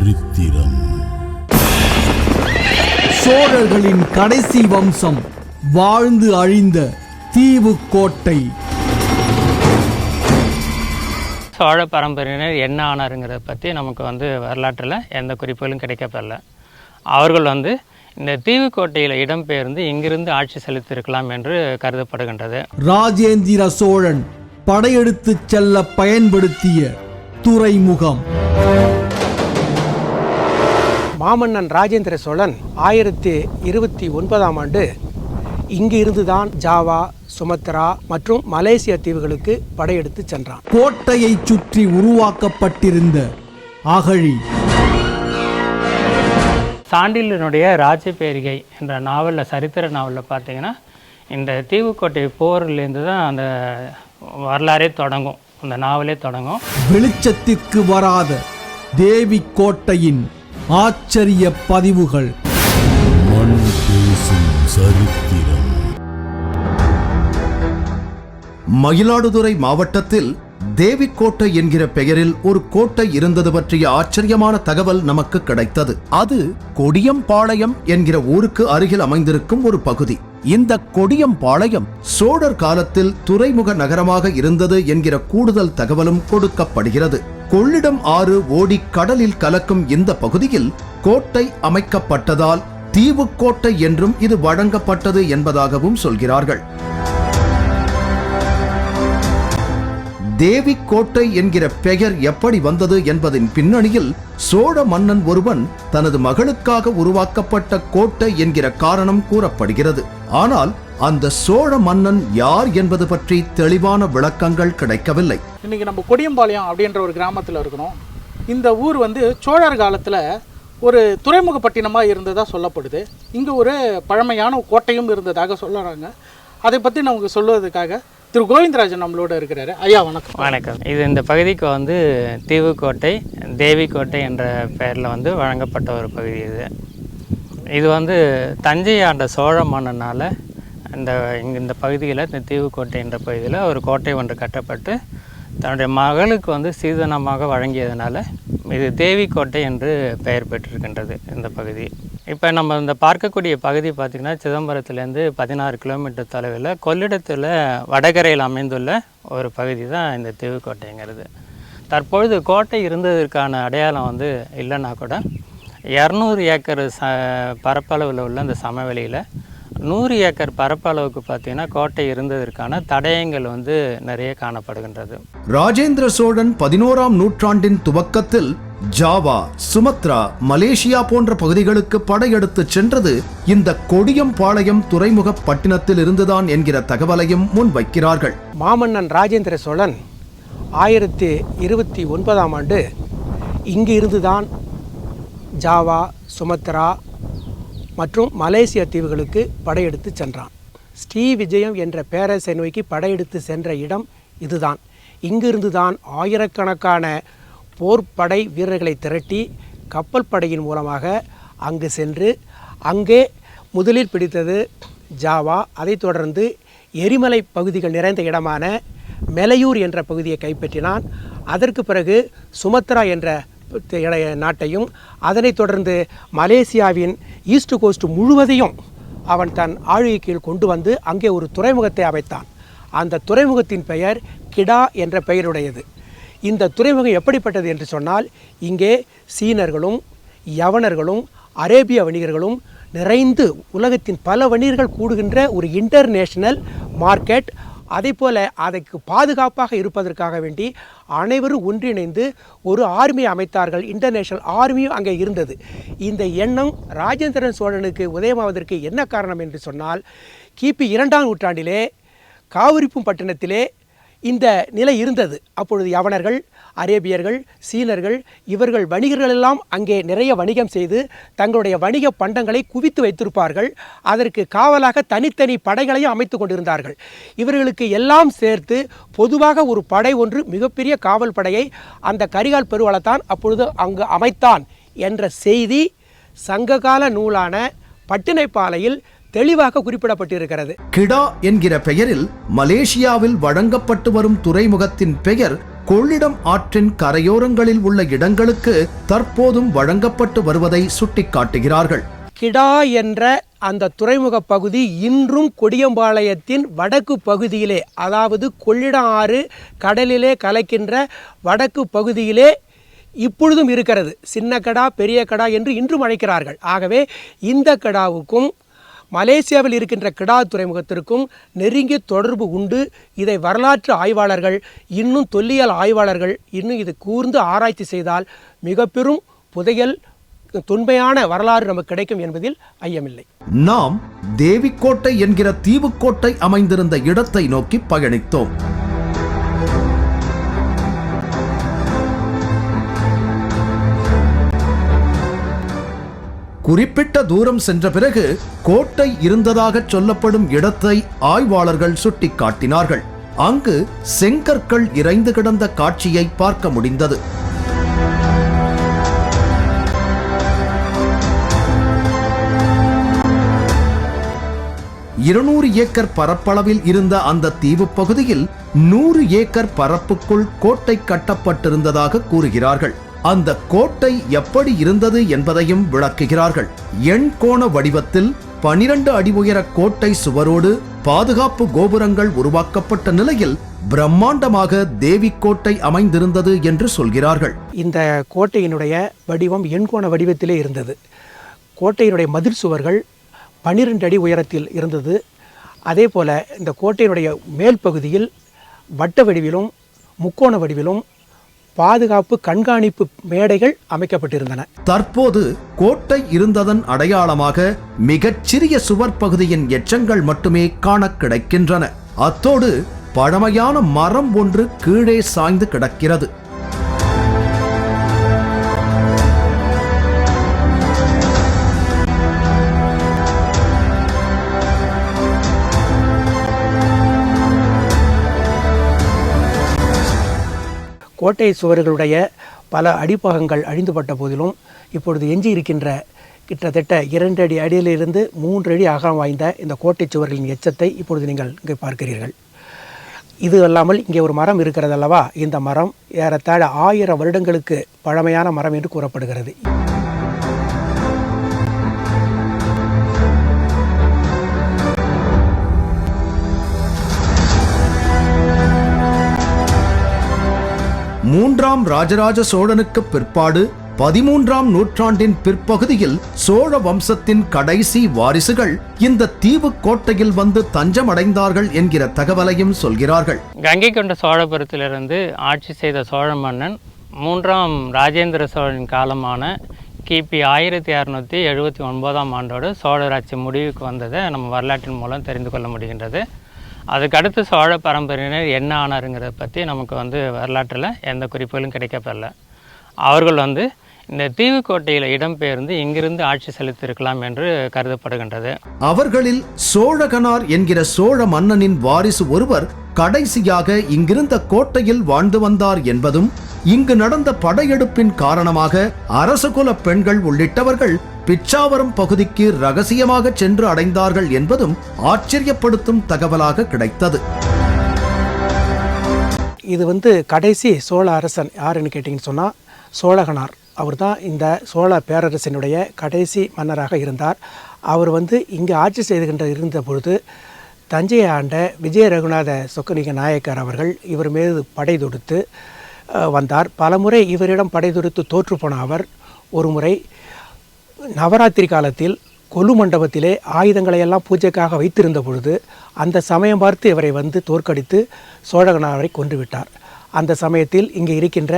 சரித்திரம். சோழர்களின் கடைசி வம்சம் வாழ்ந்து அழிந்த தீவு கோட்டை. சோழ பரம்பரையினர் என்ன ஆனாருங்கிறத பற்றி நமக்கு வந்து வரலாற்றில் எந்த குறிப்புகளும் கிடைக்கப்படல. அவர்கள் வந்து இந்த தீவுக்கோட்டையில் இடம்பெயர்ந்து இங்கிருந்து ஆட்சி செலுத்தியிருக்கலாம் என்று கருதப்படுகின்றது. ராஜேந்திர சோழன் படையெடுத்துச் செல்ல பயன்படுத்திய துறைமுகம். மாமன்னன் ராஜேந்திர சோழன் ஆயிரத்தி இருபத்தி ஒன்பதாம் ஆண்டு இங்கு இருந்துதான் ஜாவா சுமத்ரா மற்றும் மலேசிய தீவுகளுக்கு படையெடுத்து சென்றான். கோட்டையைச் சுற்றி உருவாக்கப்பட்டிருந்த அகழி. சாண்டில்யனுடைய ராஜபேரிகை என்ற நாவலில் சரித்திர நாவலில் பார்த்தீங்கன்னா இந்த தீவுக்கோட்டை போர்லேருந்து தான் அந்த வரலாறே தொடங்கும். அந்த நாவலே தொடங்கும். வெளிச்சத்திற்கு வராத தேவி கோட்டையின் ஆச்சரிய பதிவுகள். சரித்திரம். மயிலாடுதுறை மாவட்டத்தில் தேவிக்கோட்டை என்கிற பெயரில் ஒரு கோட்டை இருந்தது பற்றிய ஆச்சரியமான தகவல் நமக்கு கிடைத்தது. அது கொடியம்பாளையம் என்கிற ஊருக்கு அருகில் அமைந்திருக்கும் ஒரு பகுதி. இந்த கொடியம்பாளையம் சோழர் காலத்தில் துறைமுக நகரமாக இருந்தது என்கிற கூடுதல் தகவலும் கொடுக்கப்படுகிறது. கொள்ளிடம் ஆறு ஓடி கடலில் கலக்கும் இந்த பகுதியில் கோட்டை அமைக்கப்பட்டதால் தீவுக்கோட்டை என்றும் இது வழங்கப்பட்டது என்பதாகவும் சொல்கிறார்கள். தேவி கோட்டை என்கிற பெயர் எப்படி வந்தது என்பதின் பின்னணியில் சோழ மன்னன் ஒருவன் தனது மகளுக்காக உருவாக்கப்பட்ட கோட்டை என்கிற காரணம் கூறப்படுகிறது. ஆனால் அந்த சோழ மன்னன் யார் என்பது பற்றி தெளிவான விளக்கங்கள் கிடைக்கவில்லை. இன்னைக்கு நம்ம கொடியம்பாளையம் அப்படின்ற ஒரு கிராமத்தில் இருக்கிறோம். இந்த ஊர் வந்து சோழர் காலத்தில் ஒரு துறைமுகப்பட்டினமாக இருந்ததாக சொல்லப்படுது. இங்கே ஒரு பழமையான கோட்டையும் இருந்ததாக சொல்லுறாங்க அதை பற்றி நமக்கு சொல்லுவதற்காக திரு கோவிந்தராஜன் நம்மளோட இருக்கிறாரு. ஐயா வணக்கம். வணக்கம். இது இந்த பகுதிக்கு வந்து தீவுக்கோட்டை தேவிக்கோட்டை என்ற பெயரில் வந்து வழங்கப்பட்ட ஒரு பகுதி இது. இது வந்து தஞ்சை ஆண்ட சோழ மன்னனால் இந்த இங்கே இந்த பகுதியில் இந்த தீவுக்கோட்டை என்ற பகுதியில் ஒரு கோட்டை ஒன்று கட்டப்பட்டு தன்னுடைய மகளுக்கு வந்து சீதனமாக வழங்கியதுனால இது தேவிக்கோட்டை என்று பெயர் பெற்றிருக்கின்றது இந்த பகுதி. இப்போ நம்ம இந்த பார்க்கக்கூடிய பகுதி பார்த்திங்கன்னா சிதம்பரத்துலேருந்து பதினாறு கிலோமீட்டர் தொலைவில் கொள்ளிடத்தில் வடகரையில் அமைந்துள்ள ஒரு பகுதி தான் இந்த தேவிக்கோட்டைங்கிறது தற்பொழுது கோட்டை இருந்ததற்கான அடையாளம் வந்து இல்லைன்னா கூட இரநூறு ஏக்கர் ச பரப்பளவில் உள்ள அந்த சமவெளியில் நூறு ஏக்கர் பரப்பளவுக்கு பார்த்திங்கன்னா கோட்டை இருந்ததற்கான தடயங்கள் வந்து நிறைய காணப்படுகின்றது. ராஜேந்திர சோழன் பதினோராம் நூற்றாண்டின் துவக்கத்தில் ஜாவா சுமத்ரா மலேசியா போன்ற பகுதிகளுக்கு படையெடுத்துச் சென்றது. இந்த கொடியம்பாளையம் துறைமுக பட்டினத்தில் இருந்துதான் என்கிற தகவலையும் முன்வைக்கிறார்கள். மாமன்னன் ராஜேந்திர சோழன் ஆயிரத்தி இருபத்தி ஒன்பதாம் ஆண்டு இங்கு இருந்துதான் ஜாவா சுமத்ரா மற்றும் மலேசிய தீவுகளுக்கு படையெடுத்து சென்றான். ஸ்ரீ விஜயம் என்ற பேரரசை நோக்கி படையெடுத்து சென்ற இடம் இதுதான். இங்கிருந்து தான் ஆயிரக்கணக்கான போர்ப்படை வீரர்களை திரட்டி கப்பல் படையின் மூலமாக அங்கு சென்று அங்கே முதலில் பிடித்தது ஜாவா அதைத் தொடர்ந்து எரிமலை பகுதிகள் நிறைந்த இடமான மெலையூர் என்ற பகுதியை கைப்பற்றினான். அதற்கு பிறகு சுமத்ரா என்ற நாட்டையும் அதனைத் தொடர்ந்து மலேசியாவின் ஈஸ்ட் கோஸ்ட் முழுவதையும் அவன் தன் ஆளுகை கீழ் கொண்டு வந்து அங்கே ஒரு துறைமுகத்தை அமைத்தான். அந்த துறைமுகத்தின் பெயர் கிடா என்ற பெயருடையது. இந்த துறைமுகம் எப்படிப்பட்டது என்று சொன்னால் இங்கே சீனர்களும் யவனர்களும் அரேபிய வணிகர்களும் நிறைந்து உலகத்தின் பல வணிகர்கள் கூடுகின்ற ஒரு இன்டர்நேஷனல் மார்க்கெட் அதே போல் அதற்கு பாதுகாப்பாக இருப்பதற்காக வேண்டி அனைவரும் ஒன்றிணைந்து ஒரு ஆர்மி அமைத்தார்கள். இன்டர்நேஷனல் ஆர்மியும் அங்கே இருந்தது. இந்த எண்ணம் ராஜேந்திரன் சோழனுக்கு உதயமாவதற்கு என்ன காரணம் என்று சொன்னால் கிபி இரண்டாம் நூற்றாண்டிலே காவிரிப்பும் பட்டணத்திலே இந்த நிலை இருந்தது. அப்பொழுது யவனர்கள் அரேபியர்கள் சீனர்கள் இவர்கள் வணிகர்கள் எல்லாம் அங்கே நிறைய வணிகம் செய்து தங்களுடைய வணிக பண்டங்களை குவித்து வைத்திருப்பார்கள். அதற்கு காவலாக தனித்தனி படைகளையும் அமைத்து கொண்டிருந்தார்கள். இவர்களுக்கு எல்லாம் சேர்த்து பொதுவாக ஒரு படை ஒன்று மிகப்பெரிய காவல் படையை அந்த கரிகால் பெருவளத்தான் அப்பொழுது அங்கு அமைத்தான் என்ற செய்தி சங்ககால நூலான பட்டினைப்பாலையில் தெளிவாக குறிப்பிடப்பட்டிருக்கிறது. கிடா என்கிற பெயரில் மலேசியாவில் வழங்கப்பட்டு வரும் துறைமுகத்தின் பெயர் கொள்ளிடம் ஆற்றின் கரையோரங்களில் உள்ள இடங்களுக்கு தற்போதும் வழங்கப்பட்டு வருவதை சுட்டிக்காட்டுகிறார்கள். கிடா என்ற அந்த துறைமுக பகுதி இன்றும் கொடியம்பாளையத்தின் வடக்கு பகுதியிலே அதாவது கொள்ளிடம் ஆறு கடலிலே கலக்கின்ற வடக்கு பகுதியிலே இப்பொழுதும் இருக்கிறது. சின்ன கடா பெரிய கடா என்று இன்றும் அழைக்கிறார்கள். ஆகவே இந்த கடாவுக்கும் மலேசியாவில் இருக்கின்ற கிடா துறைமுகத்திற்கும் நெருங்கிய தொடர்பு உண்டு. இதை வரலாற்று ஆய்வாளர்கள் இன்னும் தொல்லியல் ஆய்வாளர்கள் இன்னும் இது கூர்ந்து ஆராய்ச்சி செய்தால் மிக பெரும் புதையல் தொன்மையான வரலாறு நமக்கு கிடைக்கும் என்பதில் ஐயமில்லை. நாம் தேவிக்கோட்டை என்கிற தீவுக்கோட்டை அமைந்திருந்த இடத்தை நோக்கி பயணித்தோம். குறிப்பிட்ட தூரம் சென்ற பிறகு கோட்டை இருந்ததாக சொல்லப்படும் இடத்தை ஆய்வாளர்கள் சுட்டிக்காட்டினார்கள். அங்கு செங்கற்கள் இறைந்து கிடந்த காட்சியை பார்க்க முடிந்தது. இருநூறு ஏக்கர் பரப்பளவில் இருந்த அந்த தீவு பகுதியில் நூறு ஏக்கர் பரப்புக்குள் கோட்டை கட்டப்பட்டிருந்ததாக கூறுகிறார்கள். அந்த கோட்டை எப்படி இருந்தது என்பதையும் விளக்குகிறார்கள். எண்கோண வடிவத்தில் பனிரண்டு அடி உயர கோட்டை சுவரோடு பாதுகாப்பு கோபுரங்கள் உருவாக்கப்பட்ட நிலையில் பிரம்மாண்டமாக தேவிக்கோட்டை அமைந்திருந்தது என்று சொல்கிறார்கள். இந்த கோட்டையினுடைய வடிவம் எண்கோண வடிவத்திலே இருந்தது. கோட்டையினுடைய மதில் சுவர்கள் பனிரெண்டு அடி உயரத்தில் இருந்தது. அதே போல் இந்த கோட்டையினுடைய மேல் பகுதியில் வட்ட வடிவிலும் முக்கோண வடிவிலும் பாதுகாப்பு கண்காணிப்பு மேடைகள் அமைக்கப்பட்டிருந்தன. தற்போது கோட்டை இருந்ததன் அடையாளமாக மிகச்சிறிய சுவர் பகுதியின் எச்சங்கள் மட்டுமே காண கிடைக்கின்றன. அத்தோடு பழமையான மரம் ஒன்று கீழே சாய்ந்து கிடக்கிறது. கோட்டை சுவர்களுடைய பல அடிப்பாகங்கள் அழிந்துபட்ட போதிலும் இப்பொழுது எஞ்சி இருக்கின்ற கிட்டத்தட்ட இரண்டு அடி அடியிலிருந்து மூன்று அடி அகலம் வாய்ந்த இந்த கோட்டை சுவர்களின் எச்சத்தை இப்பொழுது நீங்கள் இங்கே பார்க்கிறீர்கள். இது அல்லாமல் இங்கே ஒரு மரம் இருக்கிறது அல்லவா இந்த மரம் ஏறத்தாழ ஆயிரம் வருடங்களுக்கு பழமையான மரம் என்று கூறப்படுகிறது. மூன்றாம் ராஜராஜ சோழனுக்கு பிற்பாடு பதிமூன்றாம் நூற்றாண்டின் பிற்பகுதியில் சோழ வம்சத்தின் கடைசி வாரிசுகள் இந்த தீவு கோட்டையில் வந்து தஞ்சமடைந்தார்கள் என்கிற தகவலையும் சொல்கிறார்கள். கங்கை கொண்ட சோழபுரத்திலிருந்து ஆட்சி செய்த சோழ மன்னன் மூன்றாம் ராஜேந்திர சோழன் காலமான கிபி ஆயிரத்தி அறநூற்றி எழுபத்தி ஒன்பதாம் ஆண்டோடு சோழராட்சி முடிவுக்கு வந்ததை நம்ம வரலாற்றின் மூலம் தெரிந்து கொள்ள முடிகின்றது. அதுக்கடுத்து சோழ பரம்பரையினர் என்ன ஆனாருங்கிறத பற்றி நமக்கு வந்து வரலாற்றில் எந்த குறிப்புகளும் கிடைக்கப்படல. அவர்கள் வந்து இந்த தீவுக்கோட்டையில் இடம்பெயர்ந்து இங்கிருந்து ஆட்சி செலுத்தியிருக்கலாம் என்று கருதப்படுகின்றது. அவர்களில் சோழகனார் என்கிற சோழ மன்னனின் வாரிசு ஒருவர் கடைசியாக இங்கிருந்த கோட்டையில் வாழ்ந்து வந்தார் என்பதும் இங்கு நடந்த படையெடுப்பின் காரணமாக அரசகுல பெண்கள் உள்ளிட்டவர்கள் பிச்சாவரம் பகுதிக்கு ரகசியமாக சென்று அடைந்தார்கள் என்பதும் ஆச்சரியப்படுத்தும் தகவலாக கிடைத்தது. இது வந்து கடைசி சோழ அரசன் யாருன்னு கேட்டிங்கன்னு சொன்னால் சோழகனார். அவர் தான் இந்த சோழ பேரரசனுடைய கடைசி மன்னராக இருந்தார். அவர் வந்து இங்கே ஆட்சி செய்துகின்ற இருந்த பொழுது தஞ்சையை ஆண்ட விஜய ரகுநாத சொக்கலிங்க நாயக்கர் அவர்கள் இவர் மீது படை தொடுத்து வந்தார். பலமுறை இவரிடம் படை தொடுத்து தோற்றுப்போன அவர் ஒரு முறை நவராத்திரி காலத்தில் கொலு மண்டபத்திலே ஆயுதங்களை எல்லாம் பூஜைக்காக வைத்திருந்த பொழுது அந்த சமயம் பார்த்து இவரை வந்து தோற்கடித்து சோழகனாரை கொன்றுவிட்டார். அந்த சமயத்தில் இங்கே இருக்கின்ற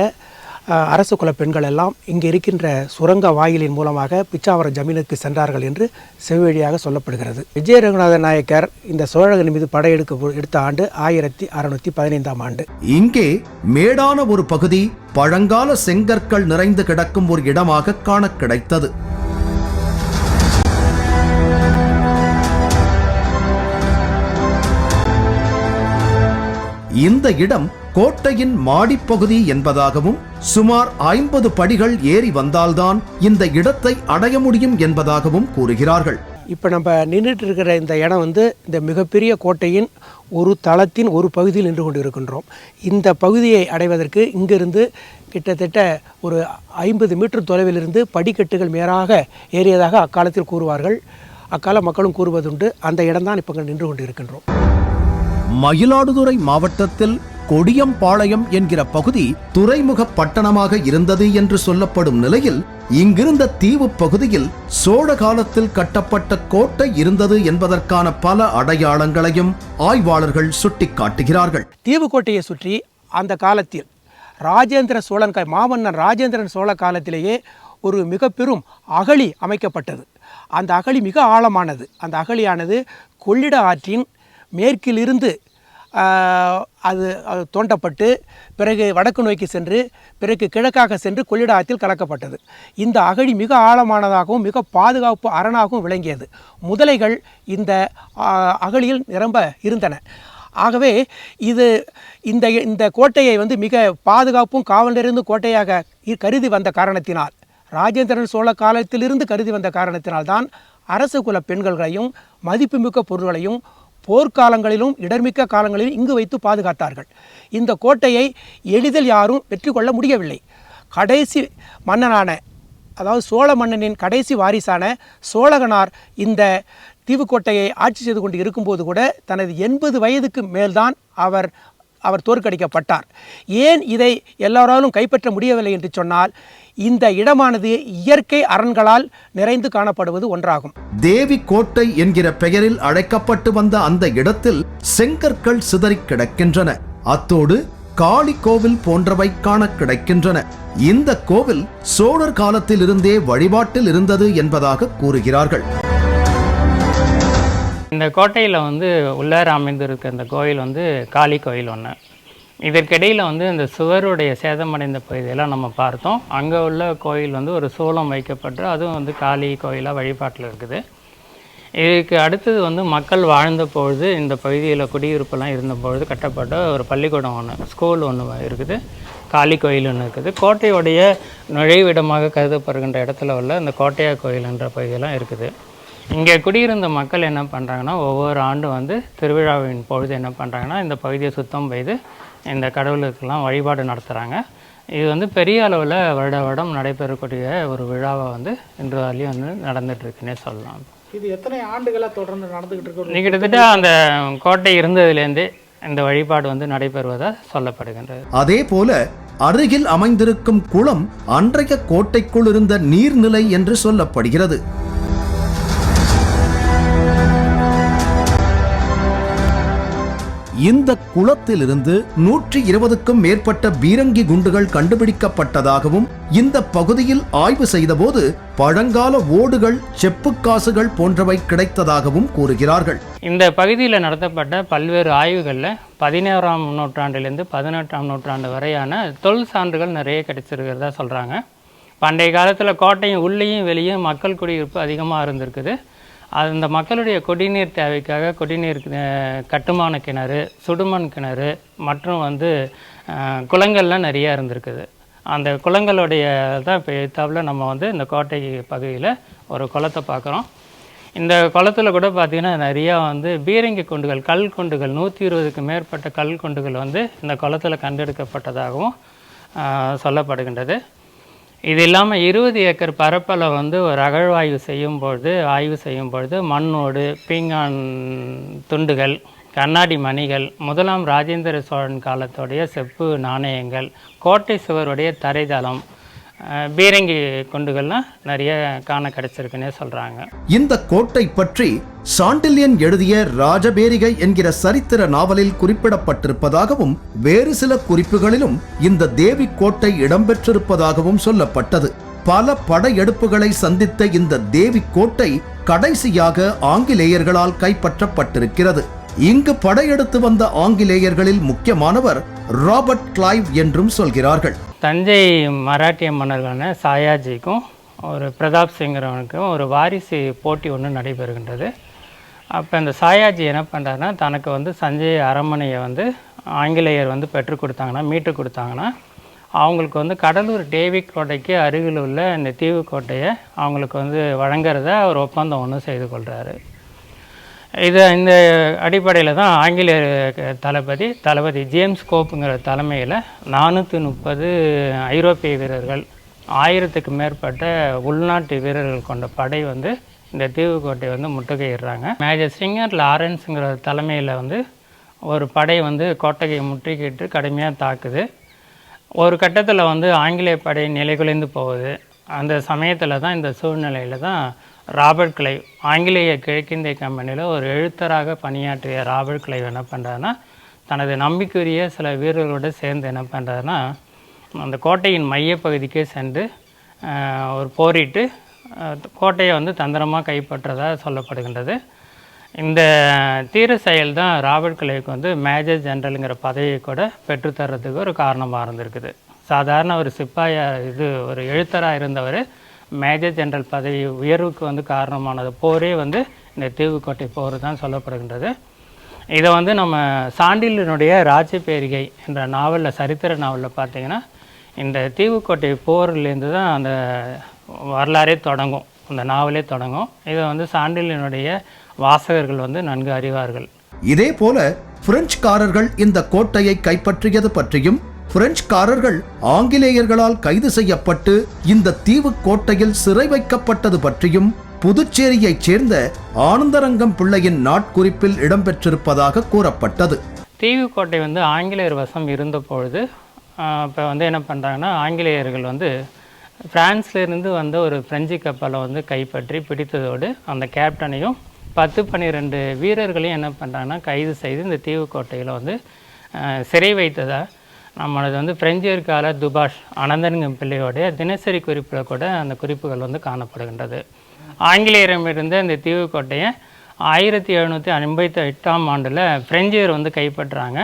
அரசு குல பெண்கள் எல்லாம் இங்கே இருக்கின்ற சுரங்க வாயிலின் மூலமாக பிச்சாவரம் ஜமீனுக்கு சென்றார்கள் என்று செவ்வழியாக சொல்லப்படுகிறது. விஜய ரகுநாத நாயக்கர் இந்த சோழகன் மீது படையெடுக்க எடுத்த ஆண்டு ஆயிரத்தி அறுநூத்தி பதினைந்தாம் ஆண்டு. இங்கே மேடான ஒரு பகுதி பழங்கால செங்கற்கள் நிறைந்து கிடக்கும் ஒரு இடமாக காண கிடைத்தது. இந்த இடம் கோட்டையின் மாடிப்பகுதி என்பதாகவும் சுமார் ஐம்பது படிகள் ஏறி வந்தால்தான் இந்த இடத்தை அடைய முடியும் என்பதாகவும் கூறுகிறார்கள். இப்போ நம்ம நின்றுட்டு இருக்கிற இந்த இடம் வந்து இந்த மிகப்பெரிய கோட்டையின் ஒரு தளத்தின் ஒரு பகுதியில் நின்று கொண்டு இருக்கின்றோம் இந்த பகுதியை அடைவதற்கு இங்கிருந்து கிட்டத்தட்ட ஒரு ஐம்பது மீட்டர் தொலைவிலிருந்து படிக்கட்டுகள் மேலாக ஏறியதாக அக்காலத்தில் கூறுவார்கள். அக்கால மக்களும் கூறுவதுண்டு அந்த இடம்தான் இப்போ இங்கே நின்று கொண்டு இருக்கின்றோம் மயிலாடுதுறை மாவட்டத்தில் கொடியம்பாளையம் என்கிற பகுதி துறைமுக பட்டணமாக இருந்தது என்று சொல்லப்படும் நிலையில் இங்கிருந்த தீவு பகுதியில் சோழ காலத்தில் கட்டப்பட்ட கோட்டை இருந்தது என்பதற்கான பல அடையாளங்களையும் ஆய்வாளர்கள் சுட்டிக்காட்டுகிறார்கள். தீவுக்கோட்டையை சுற்றி அந்த காலத்தில் ராஜேந்திர சோழன் மாமன்னன் ராஜேந்திரன் சோழ காலத்திலேயே ஒரு மிக பெரும் அகழி அமைக்கப்பட்டது. அந்த அகழி மிக ஆழமானது. அந்த அகழியானது கொள்ளிட ஆற்றின் மேற்கிலிருந்து அது தோண்டப்பட்டு பிறகு வடக்கு நோக்கி சென்று பிறகு கிழக்காக சென்று கொள்ளிட ஆற்றில் கலக்கப்பட்டது. இந்த அகழி மிக ஆழமானதாகவும் மிக பாதுகாப்பு அரணாகவும் விளங்கியது. முதலைகள் இந்த அகழியில் நிரம்ப இருந்தன. ஆகவே இது இந்த இந்த கோட்டையை வந்து மிக பாதுகாப்பும் காவல் நிறைந்த கோட்டையாக இ- கருதி வந்த காரணத்தினால் ராஜேந்திரன் சோழ காலத்திலிருந்து கருதி வந்த காரணத்தினால்தான் அரச குல பெண்களையும் மதிப்புமிக்க பொருள்களையும் போர்க்காலங்களிலும் இடர்மிக்க காலங்களிலும் இங்கு வைத்து பாதுகாத்தார்கள். இந்த கோட்டையை எளிதில் யாரும் வெற்றி கொள்ள முடியவில்லை. கடைசி மன்னனான அதாவது சோழ மன்னனின் கடைசி வாரிசான சோழகனார் இந்த தீவுக்கோட்டையை ஆட்சி செய்து கொண்டு இருக்கும்போது கூட தனது எண்பது வயதுக்கு மேல்தான் அவர் அவர் தோற்கடிக்கப்பட்டார். ஏன் இதை எல்லாராலும் கைப்பற்ற முடியவில்லை என்று சொன்னால் இந்த இடமானது இயற்கை அரண்களால் நிறைந்து காணப்படுவது ஒன்றாகும். தேவி கோட்டை என்கிற பெயரில் அழைக்கப்பட்டு வந்த அந்த இடத்தில் செங்கற்கள் சிதறிக் கிடக்கின்றன. அத்தோடு காளி கோவில் போன்றவை காண கிடைக்கின்றன. இந்த கோவில் சோழர் காலத்திலிருந்தே வழிபாட்டில் இருந்தது என்பதாக கூறுகிறார்கள். இந்த கோட்டையில் வந்து உள்ளார அமைந்திருக்க இந்த கோயில் வந்து காளி கோயில் ஒன்று இதற்கிடையில் வந்து இந்த சுவருடைய சேதமடைந்த பகுதியெல்லாம் நம்ம பார்த்தோம். அங்கே உள்ள கோயில் வந்து ஒரு சோளம் வைக்கப்பட்டு அதுவும் வந்து காளி கோயிலாக வழிபாட்டில் இருக்குது. இதுக்கு அடுத்தது வந்து மக்கள் வாழ்ந்த பொழுது இந்த பகுதியில் குடியிருப்பெல்லாம் இருந்த பொழுது கட்டப்பட்ட ஒரு பள்ளிக்கூடம் ஒன்று ஸ்கூல் ஒன்று இருக்குது. காளி கோயில் ஒன்று இருக்குது. கோட்டையுடைய நுழைவிடமாக கருதப்படுகின்ற இடத்துல உள்ள இந்த கோட்டையா கோயிலுன்ற பகுதியெல்லாம் இருக்குது. இங்கே குடியிருந்த மக்கள் என்ன பண்ணுறாங்கன்னா ஒவ்வொரு ஆண்டும் வந்து திருவிழாவின் பொழுது என்ன பண்ணுறாங்கன்னா இந்த பகுதியை சுத்தம் செய்து இந்த கடவுளுக்கெல்லாம் வழிபாடு நடத்துகிறாங்க இது வந்து பெரிய அளவில் வருட வருடம் நடைபெறக்கூடிய ஒரு விழாவை வந்து இன்று வரையும் வந்து நடந்துகிட்ருக்குன்னே சொல்லலாம். இது எத்தனை ஆண்டுகளாக தொடர்ந்து நடந்துகிட்டு இருக்கு? கிட்டத்தட்ட அந்த கோட்டை இருந்ததுலேருந்தே இந்த வழிபாடு வந்து நடைபெறுவதாக சொல்லப்படுகின்றது. அதே போல அருகில் அமைந்திருக்கும் குளம் அன்றைய கோட்டைக்குள் இருந்த நீர்நிலை என்று சொல்லப்படுகிறது. இந்த குளத்திலிருந்து நூற்றி இருபதுக்கும் மேற்பட்ட பீரங்கி குண்டுகள் கண்டுபிடிக்கப்பட்டதாகவும் இந்த பகுதியில் ஆய்வு செய்தபோது பழங்கால ஓடுகள் செப்புக்காசுகள் போன்றவை கிடைத்ததாகவும் கூறுகிறார்கள். இந்த பகுதியில் நடத்தப்பட்ட பல்வேறு ஆய்வுகளில் பதினேழாம் நூற்றாண்டிலிருந்து பதினெட்டாம் நூற்றாண்டு வரையான தொல் சான்றுகள் நிறைய கிடைச்சிருக்கிறதா சொல்கிறாங்க பண்டைய காலத்தில் கோட்டையும் உள்ளேயும் வெளியும் மக்கள் குடியிருப்பு அதிகமாக இருந்திருக்குது. அது மக்களுடைய குடிநீர் தேவைக்காக குடிநீர் கட்டுமான கிணறு சுடுமண் கிணறு மற்றும் வந்து குளங்கள்லாம் நிறையா இருந்திருக்குது. அந்த குளங்களுடைய தான் இப்போ எத்தாவில் நம்ம வந்து இந்த கோட்டை பகுதியில் ஒரு குளத்தை பார்க்குறோம். இந்த குளத்தில் கூட பார்த்திங்கன்னா நிறையா வந்து பீரங்கி குண்டுகள் கல் குண்டுகள் நூற்றி இருபதுக்கு மேற்பட்ட கல் குண்டுகள் வந்து இந்த குளத்தில் கண்டெடுக்கப்பட்டதாகவும் சொல்லப்படுகின்றது. இது இல்லாமல் இருபது ஏக்கர் பரப்பளவு வந்து ஒரு அகழ்வாய்வு செய்யும் பொழுது ஆய்வு செய்யும் பொழுது மண்ணோடு பீங்கான் துண்டுகள் கண்ணாடி மணிகள் முதலாம் ராஜேந்திர சோழன் காலத்துடைய செப்பு நாணயங்கள் கோட்டை சுவருடைய தரைதளம் பீரங்கி குண்டுகள்லாம் நிறைய காண கிடைச்சிருக்குன்னே சொல்கிறாங்க இந்த கோட்டை பற்றி சாண்டில்யன் எழுதிய ராஜபேரிகை என்கிற சரித்திர நாவலில் குறிப்பிடப்பட்டிருப்பதாகவும் வேறு சில குறிப்புகளிலும் இந்த தேவி கோட்டை இடம்பெற்றிருப்பதாகவும் சொல்லப்பட்டது. பல படையெடுப்புகளை சந்தித்த இந்த தேவி கோட்டை கடைசியாக ஆங்கிலேயர்களால் கைப்பற்றப்பட்டிருக்கிறது. இங்கு படையெடுத்து வந்த ஆங்கிலேயர்களில் முக்கியமானவர் ராபர்ட் கிளைவ் என்றும் சொல்கிறார்கள். தஞ்சை மராட்டிய மன்னர்களான சாயாஜிக்கும் ஒரு பிரதாப் சிங்கிறவனுக்கும் ஒரு வாரிசு போட்டி ஒன்று நடைபெறுகின்றது. அப்போ இந்த சாயாஜி என்ன பண்ணுறாருன்னா தனக்கு வந்து சஞ்சய் அரண்மனையை வந்து ஆங்கிலேயர் வந்து பெற்றுக் கொடுத்தாங்கன்னா மீட்டு கொடுத்தாங்கன்னா அவங்களுக்கு வந்து கடலூர் டேவி கோட்டைக்கு அருகில் உள்ள இந்த தீவு கோட்டையை அவங்களுக்கு வந்து வழங்குறத அவர் ஒப்பந்தம் ஒன்று செய்து கொள்கிறாரு இது இந்த அடிப்படையில் தான் ஆங்கிலேய தளபதி தளபதி ஜேம்ஸ் கோப்புங்கிற தலைமையில் நானூற்றி முப்பது ஐரோப்பிய வீரர்கள் ஆயிரத்துக்கு மேற்பட்ட உள்நாட்டு வீரர்கள் கொண்ட படை வந்து இந்த தீவுக்கோட்டை வந்து முற்றுகையிடுறாங்க. மேஜர் சிங்கர் லாரன்ஸுங்கிற தலைமையில் வந்து ஒரு படை வந்து கோட்டையை முற்றுகையிட்டு கடுமையாக தாக்குது. ஒரு கட்டத்தில் வந்து ஆங்கிலேய படை நிலைகுலைந்து போகுது. அந்த சமயத்தில் தான் இந்த சூழ்நிலையில் தான் ராபர்ட் கிளைவ் ஆங்கிலேய கிழக்கிந்திய கம்பெனியில் ஒரு எழுத்தராக பணியாற்றிய ராபர்ட் கிளைவ் என்ன பண்ணுறாருன்னா தனது நம்பிக்கையுரிய சில வீரர்களோடு சேர்ந்து என்ன பண்ணுறாருன்னா அந்த கோட்டையின் மையப்பகுதிக்கு சென்று ஒரு போரிட்டு கோட்டையை வந்து தந்திரமாக கைப்பற்றதாக சொல்லப்படுகின்றது. இந்த தீர செயல் தான் ராபர்ட் கிளைவுக்கு வந்து மேஜர் ஜென்ரலுங்கிற பதவியை கூட பெற்றுத்தர்றதுக்கு ஒரு காரணமாக இருந்திருக்குது. சாதாரண ஒரு சிப்பாயா இது ஒரு எழுத்தராக இருந்தவர் மேஜர் ஜெனரல் பதவி உயர்வுக்கு வந்து காரணமானது போரே வந்து இந்த தீவுக்கோட்டை போர் தான் சொல்லப்படுகின்றது. இதை வந்து நம்ம சாண்டிலினுடைய ராஜபேரிகை என்ற நாவலில் சரித்திர நாவலில் பார்த்தீங்கன்னா இந்த தீவுக்கோட்டை போர்லேருந்து தான் அந்த வரலாறே தொடங்கும். அந்த நாவலே தொடங்கும். இதை வந்து சாண்டிலினுடைய வாசகர்கள் வந்து நன்கு அறிவார்கள். இதே போல பிரெஞ்சுக்காரர்கள் இந்த கோட்டையை கைப்பற்றியது பற்றியும் பிரெஞ்சுக்காரர்கள் ஆங்கிலேயர்களால் கைது செய்யப்பட்டு இந்த தீவு கோட்டையில் சிறை வைக்கப்பட்டது பற்றியும் புதுச்சேரியைச் சேர்ந்த ஆனந்தரங்கம் பிள்ளையின் நாட்குறிப்பில் இடம்பெற்றிருப்பதாக கூறப்பட்டது. தீவுக்கோட்டை வந்து ஆங்கிலேயர் வசம் இருந்தபொழுது இப்போ வந்து என்ன பண்ணுறாங்கன்னா ஆங்கிலேயர்கள் வந்து பிரான்ஸ்லேருந்து வந்த ஒரு பிரெஞ்சு கப்பலை வந்து கைப்பற்றி பிடித்ததோடு அந்த கேப்டனையும் பத்து பன்னிரெண்டு வீரர்களையும் என்ன பண்ணுறாங்கன்னா கைது செய்து இந்த தீவுக்கோட்டையில் வந்து சிறை வைத்ததாக நம்மளது வந்து பிரெஞ்சர் கால துபாஷ் அனந்தரங்கம் பிள்ளையோடைய தினசரி குறிப்பில் கூட அந்த குறிப்புகள் வந்து காணப்படுகின்றது. ஆங்கிலேயரிடமிருந்து இந்த தீவுக்கோட்டையை ஆயிரத்தி எழுநூற்றி ஐம்பத்தி எட்டாம் ஆண்டில் பிரெஞ்சியர் வந்து கைப்பற்றுறாங்க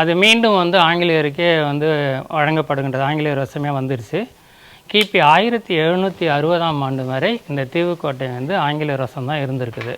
அது மீண்டும் வந்து ஆங்கிலேயருக்கே வந்து வழங்கப்படுகின்றது. ஆங்கிலேயர் வசமே வந்துருச்சு. கிபி ஆயிரத்தி எழுநூற்றி அறுபதாம் ஆண்டு வரை இந்த தீவுக்கோட்டை வந்து ஆங்கிலேயர் வசம் தான் இருந்திருக்குது.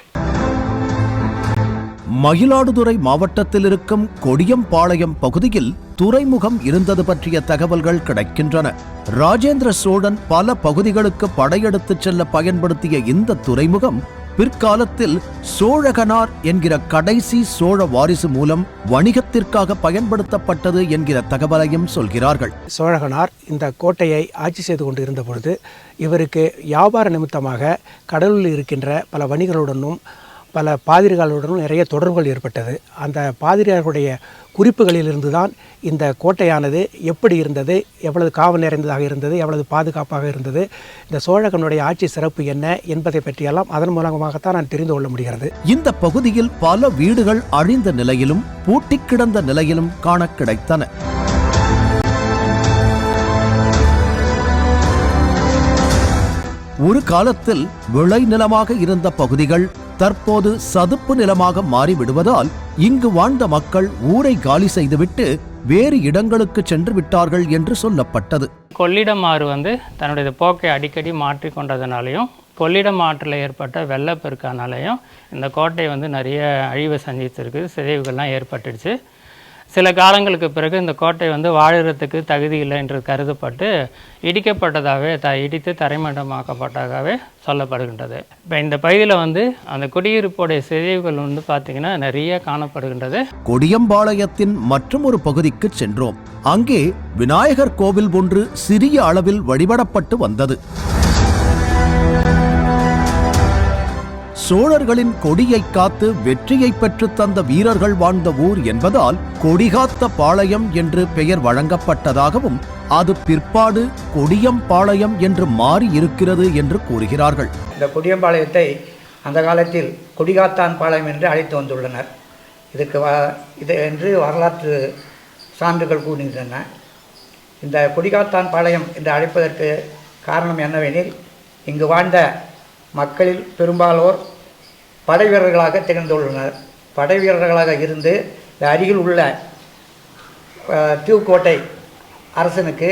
மயிலாடுதுறை மாவட்டத்தில் இருக்கும் கொடியம்பாளையம் பகுதியில் துறைமுகம் இருந்தது பற்றிய தகவல்கள் கிடைக்கின்றன. ராஜேந்திர சோழன் பல பகுதிகளுக்கு படையெடுத்துச் செல்ல பயன்படுத்திய இந்த துறைமுகம் பிற்காலத்தில் சோழகனார் என்கிற கடைசி சோழ வாரிசு மூலம் வணிகத்திற்காக பயன்படுத்தப்பட்டது என்கிற தகவலையும் சொல்கிறார்கள். சோழகனார் இந்த கோட்டையை ஆட்சி செய்து கொண்டு இருந்த பொழுது இவருக்கு வியாபார நிமித்தமாக கடலில் இருக்கின்ற பல வணிகர்களுடனும் பல பாதிரிகளுடனும் நிறைய தொடர்புகள் ஏற்பட்டது. அந்த பாதிரியார்களுடைய குறிப்புகளிலிருந்து தான் இந்த கோட்டையானது எப்படி இருந்தது எவ்வளவு காவல் நிறைந்ததாக இருந்தது எவ்வளவு பாதுகாப்பாக இருந்தது இந்த சோழகனுடைய ஆட்சி சிறப்பு என்ன என்பதை பற்றியெல்லாம் அதன் மூலமாகத்தான் நான் தெரிந்து கொள்ள முடிகிறது. இந்த பகுதியில் பல வீடுகள் அழிந்த நிலையிலும் பூட்டிக் கிடந்த நிலையிலும் காண கிடைத்தன. ஒரு காலத்தில் விளைநிலமாக இருந்த பகுதிகள் தற்போது சதுப்பு நிலமாக மாறிவிடுவதால் இங்கு வாழ்ந்த மக்கள் ஊரை காலி செய்துவிட்டு வேறு இடங்களுக்கு சென்று விட்டார்கள் என்று சொல்லப்பட்டது. கொள்ளிடம் ஆறு வந்து தன்னுடைய போக்கை அடிக்கடி மாற்றி கொண்டதுனாலையும் கொள்ளிடம் ஆற்றில் ஏற்பட்ட வெள்ளப்பெருக்கானாலையும் இந்த கோட்டை வந்து நிறைய அழிவை சந்தித்திருக்கு சிதைவுகள்லாம் ஏற்பட்டுடுச்சு. சில காலங்களுக்கு பிறகு இந்த கோட்டை வந்து வாழறதுக்கு தகுதி இல்லை என்று கருதப்பட்டு இடிக்கப்பட்டதாகவே த இடித்து தரைமட்டமாக்கப்பட்டதாகவே சொல்லப்படுகின்றது. இப்போ இந்த பகுதியில் வந்து அந்த குடியிருப்புடைய சிதைவுகள் வந்து பார்த்திங்கன்னா நிறைய காணப்படுகின்றது. கொடியம்பாளையத்தின் மற்றும் ஒரு பகுதிக்கு சென்றோம். அங்கே விநாயகர் கோவில் ஒன்று சிறிய அளவில் வழிபடப்பட்டு வந்தது. சோழர்களின் கொடியை காத்து வெற்றியை பெற்றுத் தந்த வீரர்கள் வாழ்ந்த ஊர் என்பதால் கொடிகாத்த பாளையம் என்று பெயர் வழங்கப்பட்டதாகவும் அது பிற்பாடு கொடியம்பாளையம் என்று மாறி இருக்கிறது என்று கூறுகிறார்கள். இந்த கொடியம்பாளையத்தை அந்த காலத்தில் கொடிகாத்தான் பாளையம் என்று அழைத்து வந்துள்ளனர். இதுக்கு வ இது என்று வரலாற்று சான்றுகள் கூறுகின்றன. இந்த கொடிகாத்தான் பாளையம் என்று அழைப்பதற்கு காரணம் என்னவெனில் இங்கு வாழ்ந்த மக்களில் பெரும்பாலோர் படை வீரர்களாக திகழ்ந்துள்ளனர். படை வீரர்களாக இருந்து அருகில் உள்ள தீவுக்கோட்டை அரசனுக்கு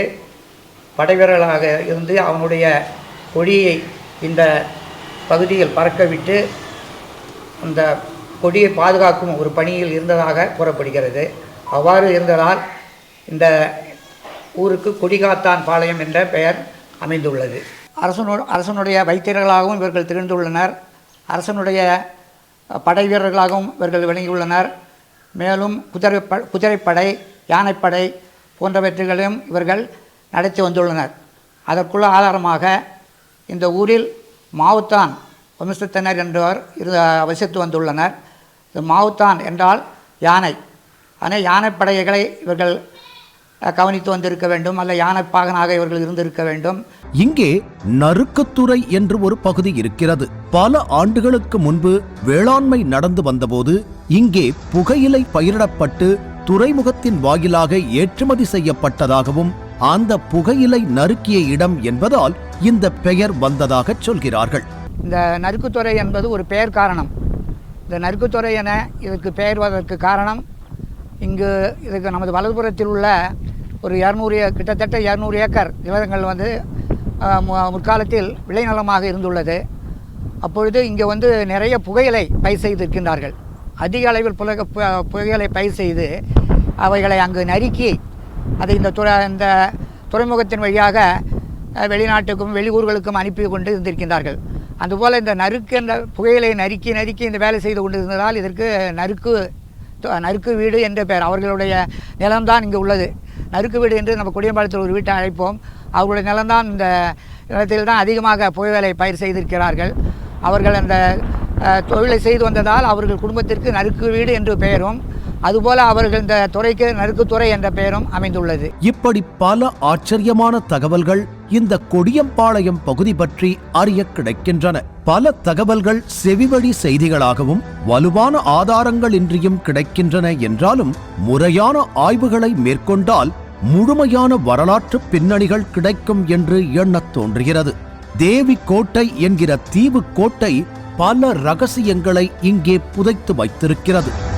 படை வீரர்களாக இருந்து அவனுடைய கொடியை இந்த பகுதியில் பறக்கவிட்டு அந்த கொடியை பாதுகாக்கும் ஒரு பணியில் இருந்ததாக கூறப்படுகிறது. அவ்வாறு இருந்ததால் இந்த ஊருக்கு கொடிகாத்தான் பாளையம் என்ற பெயர் அமைந்துள்ளது. அரசனு அரசனுடைய வைத்தியர்களாகவும் இவர்கள் திகழ்ந்துள்ளனர். அரசனுடைய படை வீரர்களாகவும் இவர்கள் விளங்கியுள்ளனர். மேலும் குதிரை ப குதிரைப்படை யானைப்படை போன்றவற்றுகளையும் இவர்கள் நடத்தி வந்துள்ளனர். அதற்குள்ள ஆதாரமாக இந்த ஊரில் மாவுத்தான் வம்சத்தினர் என்றவர் இரு வசித்து வந்துள்ளனர். இந்த மாவுத்தான் என்றால் யானை. ஆனால் யானைப்படைகளை இவர்கள் கவனித்து வந்திருக்க வேண்டும். அல்ல யானைப்பாகனாக இவர்கள் இருந்திருக்க வேண்டும். இங்கே நறுக்குத்துறை என்று ஒரு பகுதி இருக்கிறது. பல ஆண்டுகளுக்கு முன்பு வேளாண்மை நடந்து வந்தபோது இங்கே புகையிலை பயிரிடப்பட்டு துறைமுகத்தின் வாயிலாக ஏற்றுமதி செய்யப்பட்டதாகவும் அந்த புகையிலை நறுக்கிய இடம் என்பதால் இந்த பெயர் வந்ததாக சொல்கிறார்கள். இந்த நறுக்குத்துறை என்பது ஒரு பெயர் காரணம். இந்த நறுக்குத்துறை என இதற்கு பெயர் வருவதற்கு காரணம் இங்கு இதுக்கு நமது வலதுபுறத்தில் உள்ள ஒரு இரநூறு கிட்டத்தட்ட இரநூறு ஏக்கர் நிலங்கள் வந்து மு- முற்காலத்தில் விளைநிலமாக இருந்துள்ளது. அப்பொழுது இங்கே வந்து நிறைய புகையிலை பயிர் செய்திருக்கின்றார்கள். அதிக அளவில் புலக பு- புகையிலை பயிர் செய்து அவைகளை அங்கு நறுக்கி அதை இந்த துறை இந்த துறைமுகத்தின் வழியாக வெளிநாட்டுக்கும் வெளியூர்களுக்கும் அனுப்பி கொண்டு இருந்திருக்கின்றார்கள். அதுபோல் இந்த நறுக்கு என்ற புகையிலை நறுக்கி நறுக்கி இந்த வேலை செய்து கொண்டு இருந்ததால் இதற்கு நறுக்கு நறுக்கு வீடு என்ற பெயர். அவர்களுடைய நிலம்தான் இங்கே உள்ளது. நறுக்கு வீடு என்று நம்ம குடியம்பாளையத்தில் ஒரு வீட்டை அழைப்போம். அவர்களுடைய நிலம்தான் இந்த நிலத்தில் தான் அதிகமாக புகையிலை பயிர் செய்திருக்கிறார்கள். அவர்கள் அந்த தொழிலை செய்து வந்ததால் அவர்கள் குடும்பத்திற்கு நறுக்கு வீடு என்று பெயரும். அதுபோல் அவர்கள் இந்த துறைக்கு நறுக்குத்துறை என்ற பெயரும் அமைந்துள்ளது. இப்படி பல ஆச்சரியமான தகவல்கள் இந்த கொடியம்பாளையம் பகுதி பற்றி அறிய கிடைக்கின்றன. பல தகவல்கள் செவிவழி செய்திகளாகவும் வலுவான ஆதாரங்கள் இன்றியும் கிடைக்கின்றன என்றாலும் முறையான ஆய்வுகளை மேற்கொண்டால் முழுமையான வரலாற்று பின்னணிகள் கிடைக்கும் என்று எண்ணத் தோன்றுகிறது. தேவி கோட்டை என்கிற தீவு கோட்டை பல ரகசியங்களை இங்கே புதைத்து வைத்திருக்கிறது.